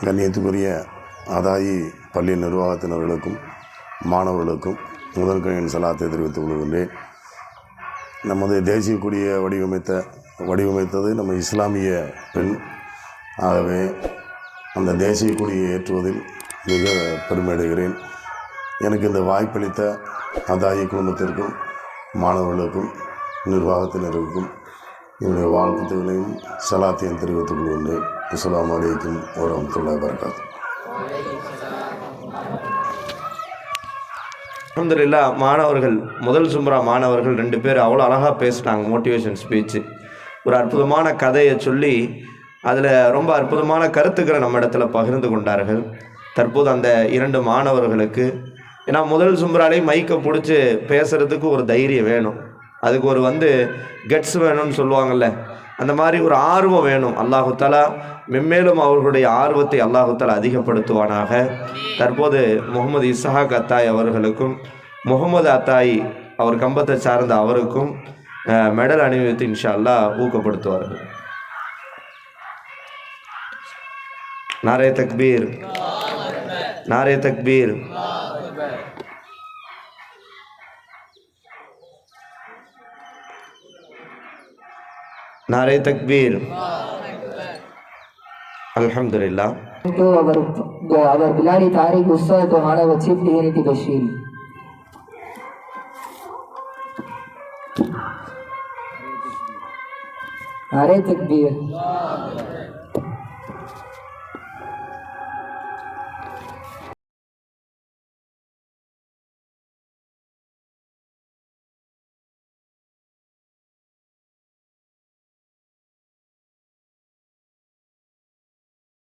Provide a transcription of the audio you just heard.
கண்ணியத்துக்குரிய அதாயி பள்ளி நிர்வாகத்தினர்களுக்கும் மாணவர்களுக்கும் முதற்கணின் சலாத்தை தெரிவித்துக் கொள்கின்றேன். நமது தேசிய கொடியை வடிவமைத்த வடிவமைத்தது நம்ம இஸ்லாமிய பெண். ஆகவே அந்த தேசிய கொடியை ஏற்றுவதில் மிக பெருமையடைகிறேன். எனக்கு இந்த வாய்ப்பளித்த அதாயி குடும்பத்திற்கும் மாணவர்களுக்கும் நிர்வாகத்தினருக்கும் என்னுடைய வாழ்த்துக்களையும் சலாத்தையும் தெரிவித்துக் கொள்கின்றேன் அஸ்ஸலாமு அலைக்கும் வரமத்துல்லாஹி வரகாத் அலமதுல்லா மாணவர்கள் முதல் சும்ரா மாணவர்கள் ரெண்டு பேர் அவ்வளோ அழகாக பேசினாங்க மோட்டிவேஷன் ஸ்பீச்சு ஒரு அற்புதமான கதையை சொல்லி அதில் ரொம்ப அற்புதமான கருத்துக்களை நம்ம இடத்துல பகிர்ந்து கொண்டார்கள். தற்போது அந்த இரண்டு மாணவர்களுக்கு ஏன்னா முதல் சும்ராலே மைக்கை பிடிச்சி பேசுகிறதுக்கு ஒரு தைரியம் வேணும். அதுக்கு ஒரு வந்து கட்ஸ் வேணும்னு சொல்லுவாங்கல்ல அந்த மாதிரி ஒரு ஆர்வம் வேணும். அல்லாஹு மென்மேலும் அவர்களுடைய ஆர்வத்தை அல்லாஹு தஆலா அதிகப்படுத்துவானாக. தற்போது முகமது இஸ்ஹாக் அத்தாய் அவர்களுக்கும் முகமது அத்தாய் அவர் கம்பத்தை சார்ந்த அவருக்கும் மெடல் அணிவித்து இன்ஷா அல்லாஹ் ஊக்கப்படுத்துவார்கள். நாரே தக்பீர். நாரே தக்பீர். नारे तकबीर। अल्हम्दुलिल्लाह। तो अगर तो अगर बिलाड़ी तारीख गुस्सा तो है तो हमारा वची थी थी बशीर। नारे तकबीर।